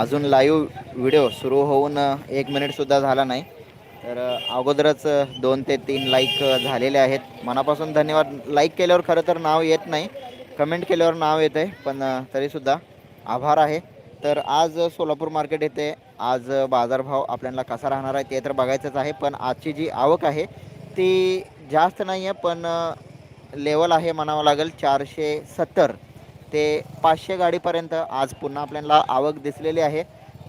अजून live video सुरू होऊन एक मिनिटसुद्धा झाला नाही. तर अगोदरच दोन ते तीन लाईक झालेले आहेत. मनापासून धन्यवाद. लाईक केल्यावर खरं तर नाव येत नाही. कमेंट केल्यावर नाव येतं आहे पण तरीसुद्धा आभार आहे. तर आज सोलापूर मार्केट येथे आज बाजारभाव आपल्याला कसा राहणार आहे ते तर बघायचंच आहे पण आजची जी आवक आहे ती जास्त नाही आहे पण लेवल आहे म्हणावं लागेल चारशे सत्तर. ते पाचशे गाडीपर्यंत आज पुन्हा आपल्याला आवक दिसलेली आहे.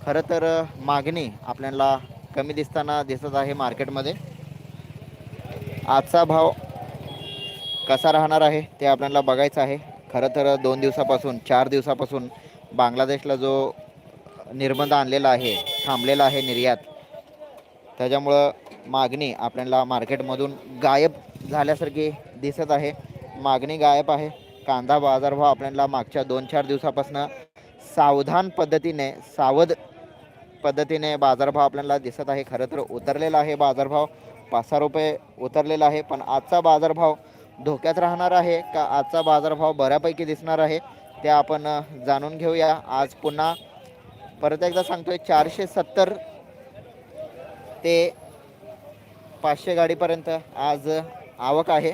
खरं तर मागणी आपल्याला कमी दिसताना दिसत आहे मार्केटमध्ये. आजचा भाव कसा राहणार आहे ते आपल्याला बघायचं आहे. खरं तर दोन दिवसापासून चार दिवसापासून बांगलादेशला जो निर्बंध आणलेला आहे थांबलेला आहे निर्यात त्याच्यामुळं मागणी आपल्याला मार्केटमधून गायब झाल्यासारखी दिसत आहे. मागणी गायब आहे. कांदा बाजारभाव आपल्याला मागच्या दोन चार दिवसापासून सावधान पद्धतीने सावध पद्धतीने बाजारभाव आपल्याला दिसत आहे. खरं तर उतरलेला आहे बाजारभाव पाच सहा रुपये उतरलेला आहे पण आजचा बाजारभाव धोक्यात राहणार आहे का? आजचा बाजारभाव बऱ्यापैकी दिसणार आहे ते आपण जाणून घेऊया. आज पुन्हा परत एकदा सांगतोय चारशे सत्तर ते पाचशे गाडीपर्यंत आज आवक आहे.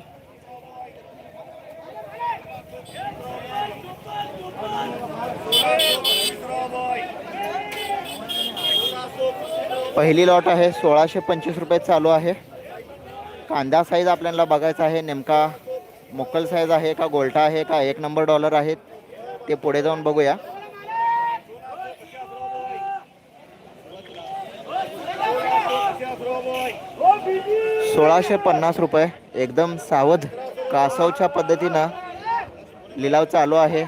पहिली लॉट आहे सोळाशे पंचवीस रुपये चालू आहे. कांदा साईज आपल्याला बघायचा आहे नेमका मोकल साईज आहे का गोल्टा आहे का एक नंबर डॉलर आहे ते पुढे जाऊन बघूया. सोळाशे पन्नास रुपये एकदम सावध कासवच्या पद्धतीनं लिलाव चालू आहे.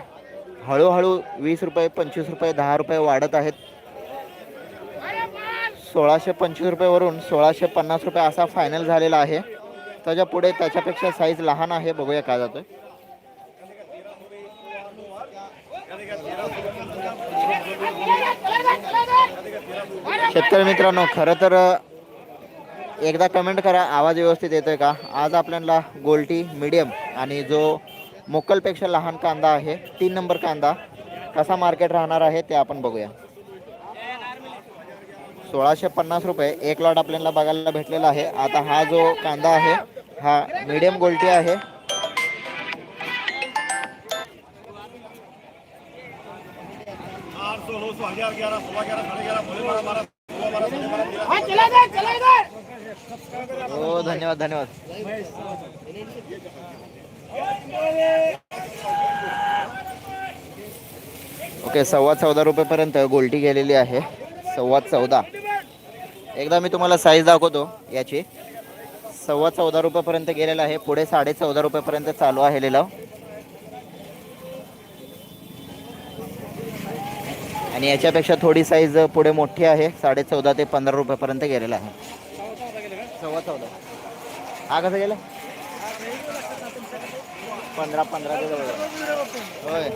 हळूहळू वीस रुपये पंचवीस रुपये दहा रुपये वाढत आहेत. सोळाशे पंचवीस रुपयेवरून सोळाशे पन्नास रुपये असा फायनल झालेला आहे. त्याच्या पुढे त्याच्यापेक्षा साईज लहान आहे. बघूया काय जातोय. शेतकरी मित्रांनो खरं तर एकदा कमेंट करा. आवाज व्यवस्थित येतोय का? आज आपल्याला गोल्टी मीडियम आणि जो मोकलपेक्षा लहान कांदा आहे तीन नंबर कांदा कसा मार्केट राहणार आहे ते आपण बघूया. सोळाशे पन्नास रुपये एक लॉट आपल्याला बघायला भेटलेला आहे. आता हा जो कांदा आहे हा मीडियम गोल्टी आहे. हो धन्यवाद धन्यवाद. ओके सव्वा चौदा रुपयेपर्यंत गोल्टी गेलेली आहे. सव्वा चौदा. एकदा मी तुम्हाला साईज दाखवतो याची. सव्वा चौदा रुपयापर्यंत गेलेला आहे. पुढे साडे चौदा रुपयापर्यंत चालू आहे लिलाव. आणि याच्यापेक्षा थोडी साईज पुढे मोठी आहे. साडे चौदा ते पंधरा रुपयापर्यंत गेलेला आहे. सव्वा चौदा. हा कसं गेलं? पंधरा पंधरा ते जवळ. होय.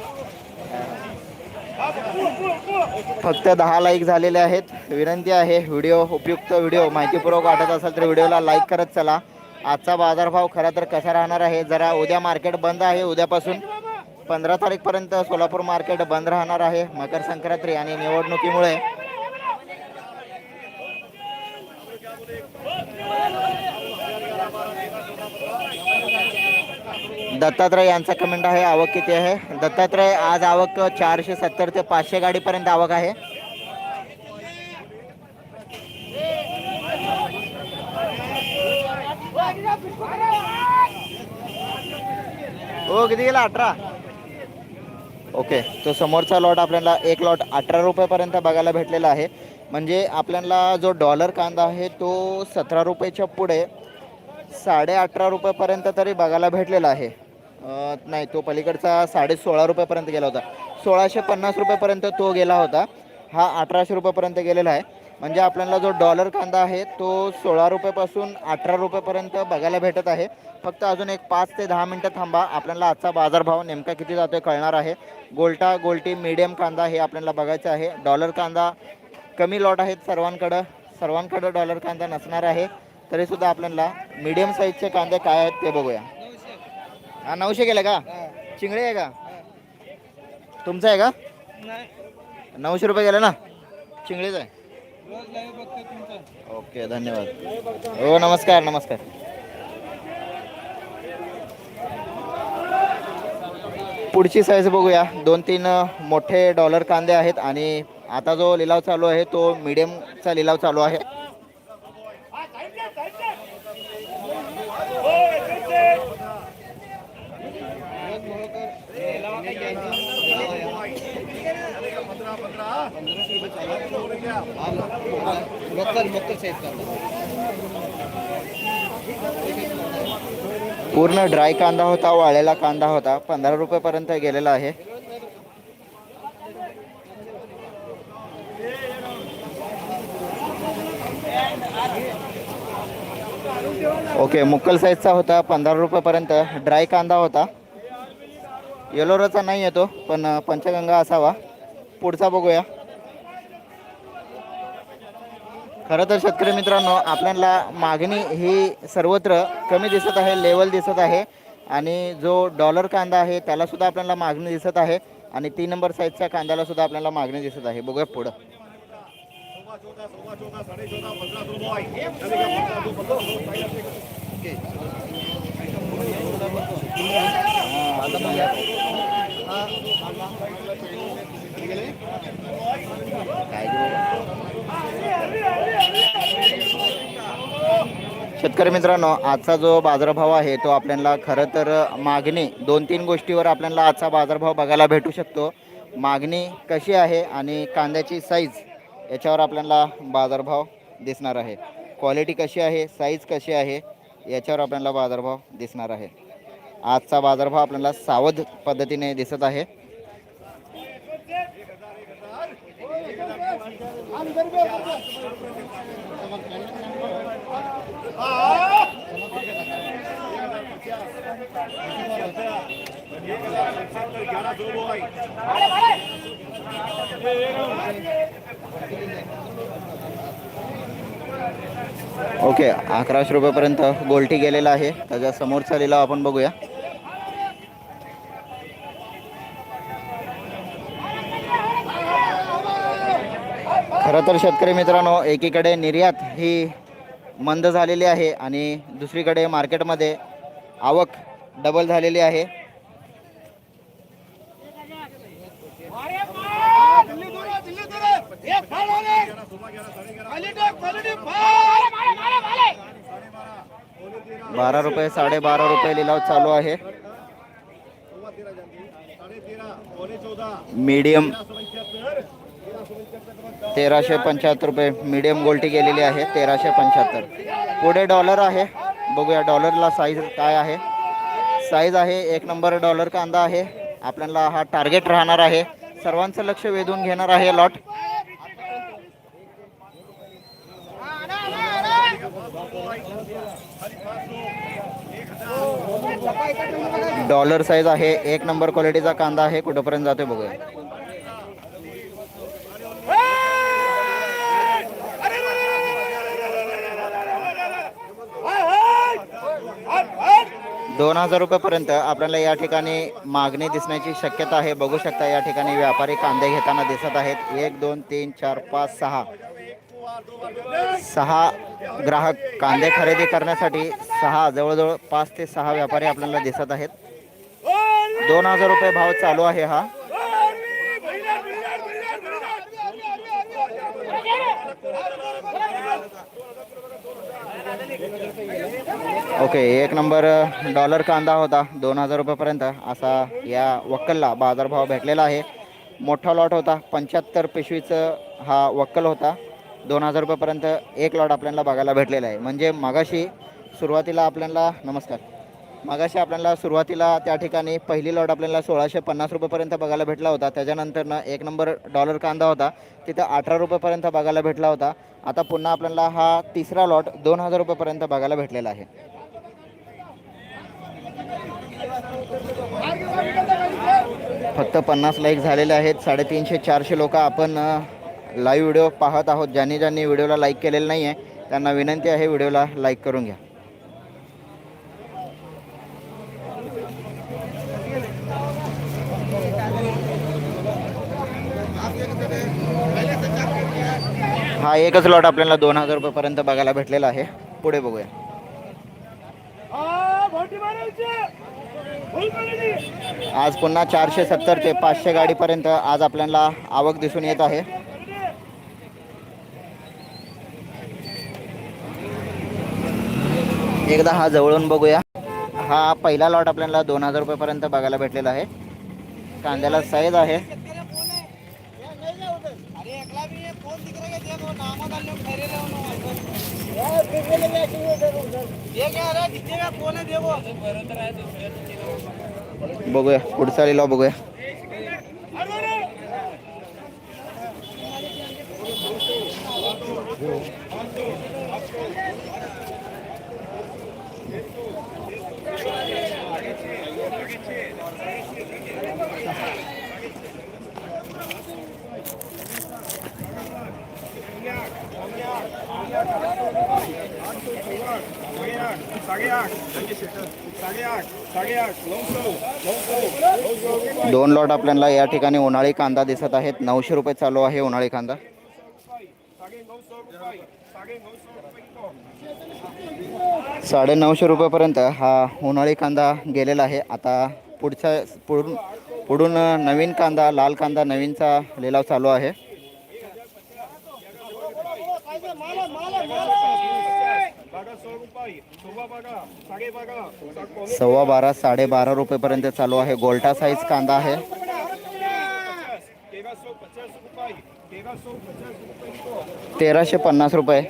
फक्त दहा लाईक झालेले आहेत. विनंती आहे व्हिडिओ उपयुक्त व्हिडिओ माहितीपूर्वक वाटत असेल तर व्हिडिओला लाईक करत चला. आजचा बाजारभाव खरा तर कसा राहणार आहे? जरा उद्या मार्केट बंद आहे उद्यापासून पंधरा तारीखपर्यंत सोलापूर मार्केट बंद राहणार आहे. मकर संक्रांती आणि निवडणुकीमुळे दत्तात्रय यांचा कमेंट आहे आवक किती आहे? दत्तात्रय आज आवक चारशे सत्तर ते पाचशे गाडीपर्यंत आवक आहे. हो किती गेला? अठरा. ओके तो समोरचा लॉट आपल्याला एक लॉट अठरा रुपयापर्यंत बघायला भेटलेला आहे. म्हणजे आपल्याला जो डॉलर कांदा आहे तो सतरा रुपयाच्या पुढे साडे अठरा रुपयापर्यंत तरी बघायला भेटलेला आहे. नाही तो पलीकडचा साडे सोळा रुपयापर्यंत गेला होता. सोळाशे पन्नास रुपयापर्यंत तो गेला होता. हा अठराशे रुपयापर्यंत गेलेला आहे. म्हणजे आपल्याला जो डॉलर कांदा आहे तो सोळा रुपयापासून अठरा रुपयापर्यंत बघायला भेटत आहे. फक्त अजून एक पाच ते दहा मिनटं थांबा. आपल्याला आजचा बाजारभाव नेमका किती जातोय कळणार आहे. गोल्टा गोल्टी मीडियम कांदा हे आपल्याला बघायचं आहे. डॉलर कांदा कमी लॉट आहेत सर्वांकडं. सर्वांकडं डॉलर कांदा नसणार आहे. तरीसुद्धा आपल्याला मीडियम साईजचे कांदे काय आहेत ते बघूया. हा नऊशे गेले का? चिंगळे आहे का? तुमचं आहे का? नऊशे रुपये गेले ना? चिंगळीच आहे. ओके धन्यवाद. हो नमस्कार नमस्कार. पुढची साईज बघूया. दोन तीन मोठे डॉलर कांदे आहेत आणि आता जो लिलाव चालू आहे तो मीडियमचा लिलाव चालू आहे हा, साईड द्या, साईड द्या. हो, एकच आहे. पूर्ण ड्राय कांदा होता वाळलेला कांदा होता. पंधरा रुपयेपर्यंत गेलेला आहे. ओके मुक्कल साईजचा होता पंधरा रुपयेपर्यंत. ड्राय कांदा होता. येलोराचा नाही येतो पण पंचगंगा असावा. पुढचा बघूया. खरं तर शेतकरी मित्रांनो आपल्याला मागणी ही सर्वत्र कमी दिसत आहे लेवल दिसत आहे. आणि जो डॉलर कांदा आहे त्याला सुद्धा आपल्याला मागणी दिसत आहे. आणि तीन नंबर साईजच्या कांद्याला सुद्धा आपल्याला मागणी दिसत आहे. बघूया पुढं. शेतकरी मित्रांनो आजचा जो बाजारभाव आहे तो आपल्याला खरं तर मागणी दोन तीन गोष्टीवर आपल्याला आजचा बाजारभाव बघायला भेटू शकतो. मागणी कशी आहे आणि कांद्याची साईज याच्यावर आपल्याला बाजारभाव दिसणार आहे. क्वालिटी कशी आहे साईज कशी आहे याच्यावर आपल्याला बाजारभाव दिसणार आहे. आजचा बाजारभाव आपल्याला सावध पद्धतीने दिसत आहे. ओके अकराशे रुपयेपर्यंत गोल्टी गेलेला आहे. त्याच्या समोरचा लिलाव आपण बघूया. खरं तर शेतकरी मित्रांनो एकीकडे निर्यात ही मंद झालेली आहे आणि दुसरीकडे मार्केटमध्ये आवक डबल झालेली आहे. बारा रुपये साडेबारा रुपये लिलाव चालू आहे. मीडियम तेराशे पंच्याहत्तर रुपये. मीडियम गोल्टी गेलेली आहे तेराशे पंच्याहत्तर. पुढे डॉलर आहे. बघूया डॉलरला साईज काय आहे. साईज आहे एक नंबर डॉलर कांदा आहे. आपल्याला हा टार्गेट राहणार आहे. सर्वांचं लक्ष वेधून घेणार आहे लॉट डॉलर साईज आहे एक नंबर क्वालिटीचा कांदा आहे कुठंपर्यंत जातोय बघूया. दोन हजार रुपयेपर्यंत आपल्याला या ठिकाणी मागणी दिसण्याची शक्यता आहे. बघू शकता या ठिकाणी व्यापारी कांदे घेताना दिसत आहेत. एक दोन तीन चार पाच सहा. सहा ग्राहक कांदे खरेदी करण्यासाठी सहा जवळजवळ पाच ते सहा व्यापारी आपल्याला दिसत आहेत. दोन हजार रुपये भाव चालू आहे हा. ओके एक नंबर डॉलर कांदा होता दोन हजार रुपयेपर्यंत. असा या वक्कलला बाजारभाव भेटलेला आहे. मोठा लॉट होता पंच्याहत्तर पिशवीचं हा वक्कल होता. दोन हजार रुपयेपर्यंत एक लॉट आपल्याला बघायला भेटलेला आहे. म्हणजे मगाशी सुरुवातीला आपल्याला नमस्कार. मगाशी आपल्याला सुरुवातीला त्या ठिकाणी पहिली लॉट आपल्याला सोळाशे पन्नास रुपयेपर्यंत बघायला भेटला होता. त्याच्यानंतरनं एक नंबर डॉलर कांदा होता. तिथं अठरा रुपयेपर्यंत बघायला भेटला होता. आता पुन्हा आपल्याला हा तिसरा लॉट दोन हजार रुपयेपर्यंत बघायला भेटलेला आहे. फक्त पन्नास लाईक झालेले आहेत. साडेतीनशे चारशे लोक आपण लाईव्ह व्हिडिओ पाहत आहोत. ज्यांनी ज्यांनी व्हिडिओला लाईक केलेलं नाही आहे त्यांना विनंती आहे व्हिडिओला लाईक करून घ्या. हा एकच लॉट आपल्याला दोन हजार रुपयेपर्यंत बघायला भेटलेला आहे. पुढे बघूया. हा. आज पुन्हा चारशे सत्तर ते पाचशे गाडीपर्यंत आज आपल्याला आवक दिसून येत आहे. एकदा हा जवळून बघूया. हा पहिला लॉट आपल्याला दोन हजार रुपयेपर्यंत बघायला भेटलेला आहे. कांद्याला साईज आहे. बघूया पुढचा लिलाव बघूया. साडेआठ साडेआठ साडेआठ दोन लॉट आपल्याला या ठिकाणी उन्हाळी कांदा दिसत आहेत नऊशे रुपये चालू आहे उन्हाळी कांदा साडे नऊशे रुपयापर्यंत रुपयेपर्यंत हा उन्हाळी कांदा गेलेला आहे आता पुढच्या पुढून पुढून नवीन कांदा लाल कांदा नवीनचा लिलाव चालू आहे रुपये सव्वा बारा साडेबारा रुपयेपर्यंत चालू आहे. गोल्टा साईज कांदा आहे. तेराशे पन्नास रुपये.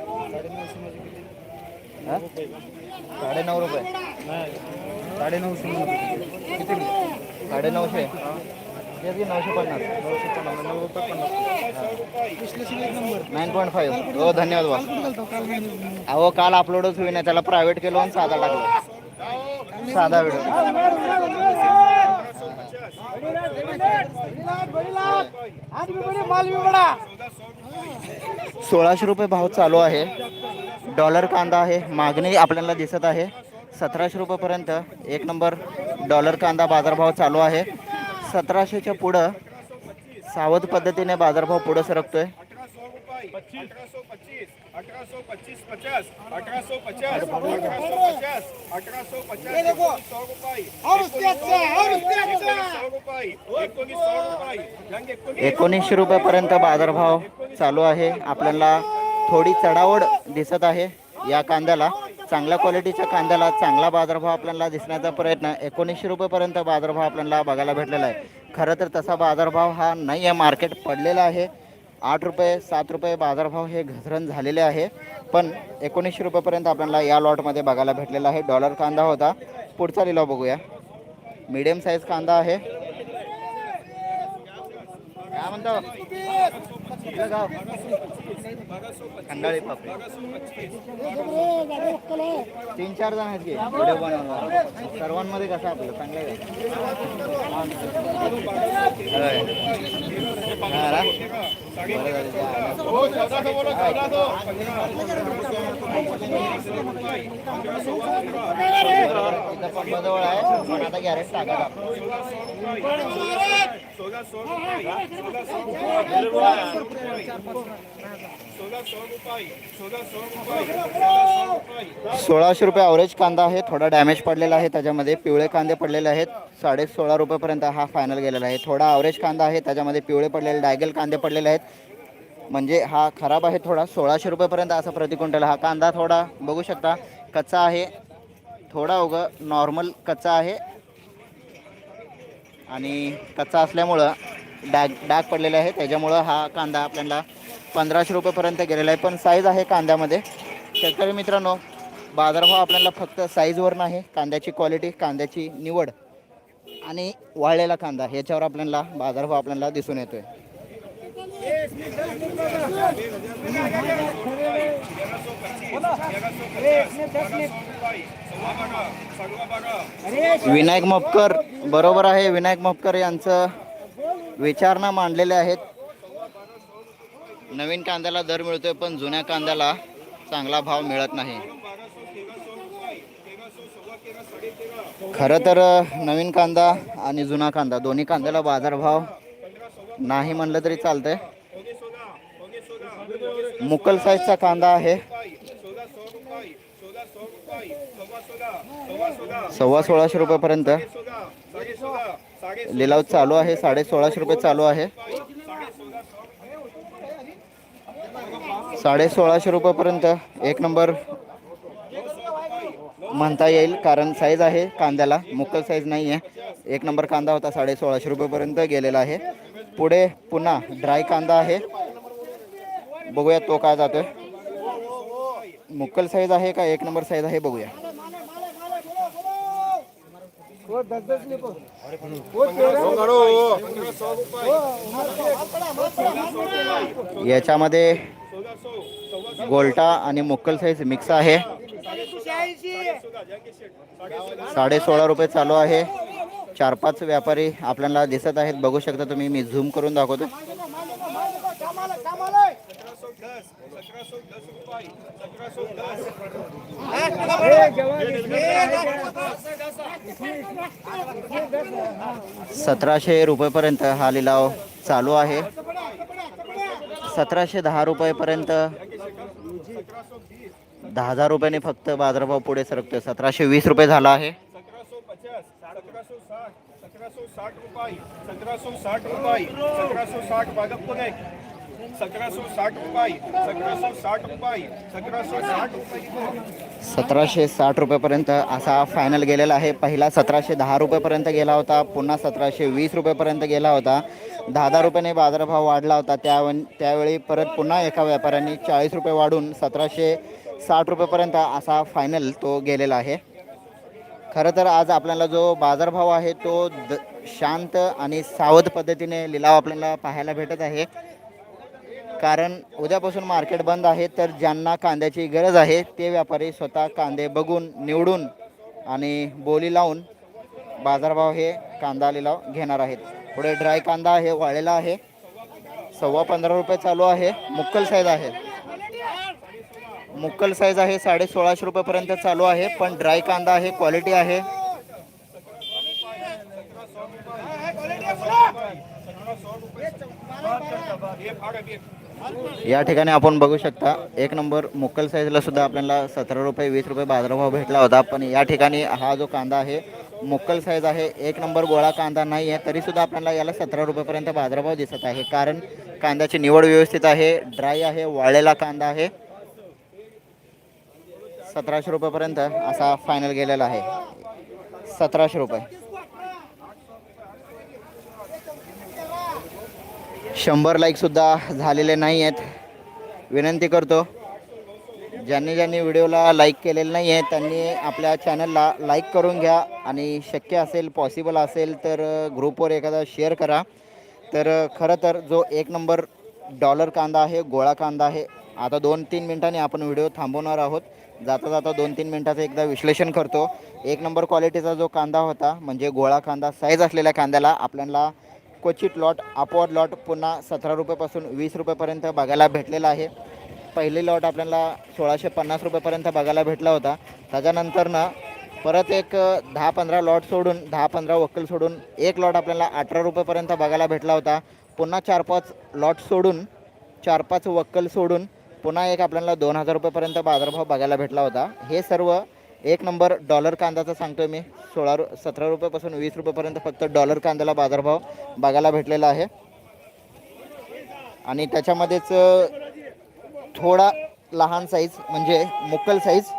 साडे नऊ रुपये. साडे नऊशे साडे नऊशे तेच नऊशे पन्नास. नऊशे पन्नास नऊ रुपये पन्नास नाईन पॉईंट फाईव्ह हो धन्यवाद बा अहो काल अपलोडच होईना त्याला प्रायव्हेट केलं आणि साधा टाकला. साधा व्हिडिओ सोळाशे रुपये भाव चालू आहे. डॉलर कांदा आहे. मागणी आपल्याला दिसत आहे. सतराशे रुपयेपर्यंत एक नंबर डॉलर कांदा बाजारभाव चालू आहे. सतराशेच्या पुढं सावध पद्धतीने बाजारभाव पुढं सरकतोय. एकोणीसशे रुपयापर्यंत बाजारभाव चालू आहे. आपल्याला थोडी चढावड दिसत आहे या कांद्याला. चांगल्या क्वालिटीच्या कांद्याला चांगला बाजारभाव आपल्याला दिसण्याचा प्रयत्न एकोणीसशे रुपयेपर्यंत बाजारभाव आपल्याला बघायला भेटलेला आहे. खरं तर तसा बाजारभाव हा नाही आहे. मार्केट पडलेला आहे. आठ रुपये सात रुपये बाजारभाव हे घसरण झालेले आहे. पण एकोणीसशे रुपयेपर्यंत आपल्याला या लॉटमध्ये बघायला भेटलेला आहे. डॉलर कांदा होता. पुढचा लिलाव बघूया. मीडियम साईज कांदा आहे. काय म्हणतो? खंडाळी पापडी. तीन चार जण आहेत की? व्हिडिओ बनवणार. सर्वांमध्ये कसं आपलं? चांगलं आहे आहे. पण आता गॅरेज टाका आपण. सोळा सौ रुपये सोळा सौ रुपये सोळा सौ रुपये सोळा सौ रुपये सोळा सौ रुपये सोळाशे रुपये ॲव्हरेज कांदा आहे थोडा डॅमेज पडलेला आहे त्याच्यामध्ये पिवळे कांदे पडलेले आहेत साडे सोळा रुपयेपर्यंत हा फायनल गेलेला आहे थोडा ॲव्हरेज कांदा आहे त्याच्यामध्ये पिवळे पडलेले डायगल कांदे पडलेले आहेत म्हणजे हा खराब आहे थोडा सोळाशे रुपयेपर्यंत असा प्रति क्विंटल हा कांदा थोडा बघू शकता कच्चा आहे थोडा उगं नॉर्मल कच्चा आहे आणि कच्चा असल्यामुळं डाग डाग पडलेले आहे त्याच्यामुळं हा कांदा आपल्याला पंधराशे रुपयेपर्यंत गेलेला आहे. पण साईज आहे कांद्यामध्ये. शेतकरी मित्रांनो बाजारभाव आपल्याला फक्त साईजवर नाही कांद्याची क्वालिटी कांद्याची निवड आणि वाळलेला कांदा ह्याच्यावर आपल्याला बाजारभाव आपल्याला दिसून येतो आहे विनायक मपकर बरोबर आहे. विनायक मपकर यांचं विचारणा मांडलेले आहेत. नवीन कांद्याला दर मिळतोय पण जुन्या कांद्याला चांगला भाव मिळत नाही. खरं तर नवीन कांदा आणि जुना कांदा दोन्ही कांद्याला बाजारभाव नाही म्हणलं तरी चालतंय. मुकल साईजचा कांदा आहे. सव्वा सोळाशे रुपयापर्यंत. सोळा लिलाव चालू आहे साडे सोळाशे रुपये चालू आहे. साडे सोळाशे रुपयेपर्यंत एक नंबर म्हणता येईल कारण साईज आहे कांद्याला. मुक्कल साईज नाही आहे एक नंबर कांदा होता साडे सोळाशे रुपयेपर्यंत गेलेला आहे. पुढे पुन्हा ड्राय कांदा आहे. बघूया तो काय जातोय. मुक्कल साईज आहे का? एक नंबर साईज आहे बघूया. याच्यामध्ये गोल्टा आणि मुक्कल साईज मिक्स आहे. साडे सोळा रुपये चालू आहे. चार पाच व्यापारी आपल्याला दिसत आहेत. बघू शकता तुम्ही मी झूम करून दाखवतो. रुपये सतराशे रुपयेपर्यंत हा लिलाव चालू आहे. सतराशे दहा रुपयेपर्यंत दहा हजार रुपयाने फक्त बाजारभाव पुढे सरकतोय. सतराशे वीस रुपये झाला आहे सतरा सौ पचास सतरा सौ साठ सतरा साठ रुपये सतरा साठ रुपये सतरा साठ एक सतराशे साठ रुपयेपर्यंत असा फायनल गेलेला आहे. पहिला सतराशे दहा रुपयेपर्यंत गेला होता. पुन्हा सतराशे वीस रुपयेपर्यंत गेला होता. दहा दहा रुपयाने बाजारभाव वाढला होता. त्या त्यावेळी परत पुन्हा एका व्यापाऱ्यांनी चाळीस रुपये वाढून सतराशे साठ रुपयेपर्यंत असा फायनल तो गेलेला आहे. खरं तर आज आपल्याला जो बाजारभाव आहे तो द शांत आणि सावध पद्धतीने लिलाव आपल्याला पाहायला भेटत आहे. कारण उद्यापासून मार्केट बंद आहे तर ज्यांना कांद्याची गरज आहे ते व्यापारी स्वतः कांदे बघून निवडून आणि बोली लावून बाजारभाव हे कांदा लिलाव घेणार आहेत. पुढे ड्राय कांदा आहे वाळलेला आहे. सव्वा पंधरा रुपये चालू आहे. मुक्कल साईज आहे. मुक्कल साईज आहे साडे सोळाशे रुपयेपर्यंत चालू आहे पण ड्राय कांदा आहे क्वालिटी आहे. या ठिकाणी आपण बघू शकता एक नंबर मुक्कल साईजला सुद्धा आपल्याला सतरा रुपये वीस रुपये बाजारभाव भेटला होता पण या ठिकाणी हा जो कांदा आहे मुक्कल साईज आहे एक नंबर गोळा कांदा नाही आहे तरीसुद्धा आपल्याला याला सतरा रुपयेपर्यंत बाजारभाव दिसत आहे कारण कांद्याची निवड व्यवस्थित आहे ड्राय आहे वाळलेला कांदा आहे. सतराशे रुपयेपर्यंत असा फायनल गेलेला आहे. सतराशे रुपये. शंभर लाईकसुद्धा झालेले नाही आहेत विनंती करतो ज्यांनी ज्यांनी व्हिडिओला लाईक केलेलं नाही आहे त्यांनी आपल्या चॅनलला लाईक करून घ्या. आणि शक्य असेल पॉसिबल असेल तर ग्रुपवर एखादा शेअर करा. तर खरं तर जो एक नंबर डॉलर कांदा आहे गोळा कांदा आहे आता दोन तीन मिनटांनी आपण व्हिडिओ थांबवणार आहोत. जाता जाता दोन तीन मिनटाचं एकदा विश्लेषण करतो. एक नंबर क्वालिटीचा जो कांदा होता म्हणजे गोळा कांदा साईज असलेल्या कांद्याला आपल्याला क्वचित लॉट अपवर्ड लॉट पुन्हा सतरा रुपयापासून वीस रुपयेपर्यंत बघायला भेटलेला आहे. पहिले लॉट आपल्याला सोळाशे पन्नास रुपयेपर्यंत बघायला भेटला होता. त्याच्यानंतरनं परत एक दहा पंधरा लॉट सोडून दहा पंधरा वकील सोडून एक लॉट आपल्याला अठरा रुपयेपर्यंत बघायला भेटला होता. पुन्हा चार पाच लॉट सोडून चार पाच वक्कल सोडून पुन्हा एक आपल्याला दोन हजार रुपयेपर्यंत बाजारभाव बघायला भेटला होता. हे सर्व एक नंबर डॉलर कांद्याचा सांगतोय मी. सोळा रु सतरा रुपयापासून वीस रुपयेपर्यंत फक्त डॉलर कांद्याला बाजारभाव बघायला भेटलेला आहे. आणि त्याच्यामध्येच थोडा लहान साईज म्हणजे मुक्कल साईज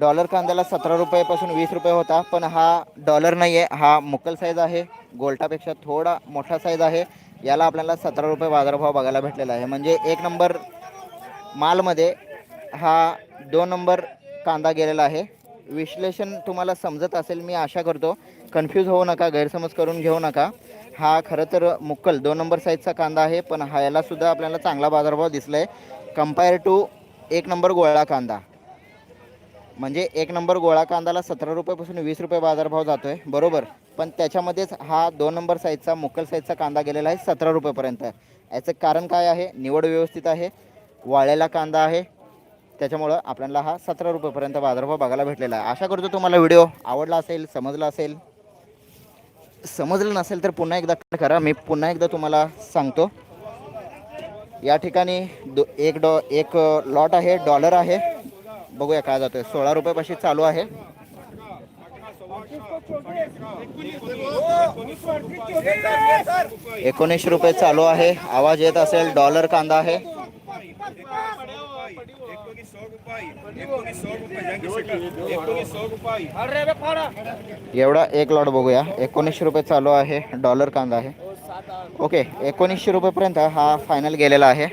डॉलर कांद्याला सतरा रुपयापासून वीस रुपये होता. पण हा डॉलर नाही आहे हा मुक्कल साईज आहे. गोल्टापेक्षा थोडा मोठा साईज आहे. याला आपल्याला सतरा रुपये बाजारभाव बघायला भेटलेला आहे. म्हणजे एक नंबर मालमध्ये हा दोन नंबर कांदा गेलेला आहे. विश्लेषण तुम्हाला समजत असेल मी आशा करतो. कन्फ्यूज होऊ नका गैरसमज करून घेऊ नका. हा खरं तर मुक्कल दोन नंबर साईजचा कांदा आहे पण हा यालासुद्धा आपल्याला चांगला बाजारभाव दिसला आहे कंपेअर टू एक नंबर गोळा कांदा. म्हणजे एक नंबर गोळा कांद्याला सतरा रुपयापासून वीस रुपये बाजारभाव जातो आहे बरोबर. पण त्याच्यामध्येच हा दोन नंबर साईजचा मुक्कल साईजचा कांदा गेलेला आहे सतरा रुपयेपर्यंत. याचं कारण काय आहे? निवड व्यवस्थित आहे. वाळलेला कांदा आहे. त्याच्यामुळं आपल्याला हा सतरा रुपयेपर्यंत बाजारभाव बघायला भेटलेला आहे. आशा करतो तुम्हाला व्हिडिओ आवडला असेल समजला असेल. समजलं नसेल तर पुन्हा एकदा करा. मी पुन्हा एकदा तुम्हाला सांगतो. या ठिकाणी दो एक डॉ एक लॉट आहे डॉलर आहे. बघूया काय जातोय. सोळा रुपयापाशी चालू आहे. एकोणीस रुपये चालू आहे. आवाज येत असेल डॉलर कांदा आहे. एवढा एक लॉट बघूया. एकोणीसशे रुपये चालू आहे डॉलर कांदा आहे. ओके एकोणीसशे रुपयेपर्यंत हा फायनल गेलेला आहे.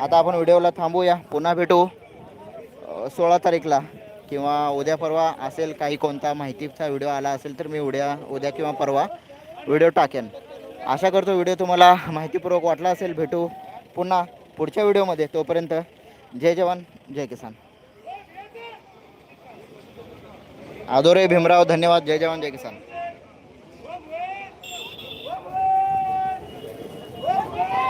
आता आपण व्हिडिओला थांबूया. पुन्हा भेटू. सोळा तारीखला किंवा उद्या परवा असेल काही कोणता माहितीचा व्हिडिओ आला असेल तर मी उद्या उद्या किंवा परवा व्हिडिओ टाकेन. आशा करतो व्हिडिओ तुम्हाला माहितीपूर्वक वाटला असेल. भेटू पुन्हा पुढच्या व्हिडिओमध्ये. तोपर्यंत जय जवान जय किसान. आदोरे भीमराव धन्यवाद. जय जवान जय किसान.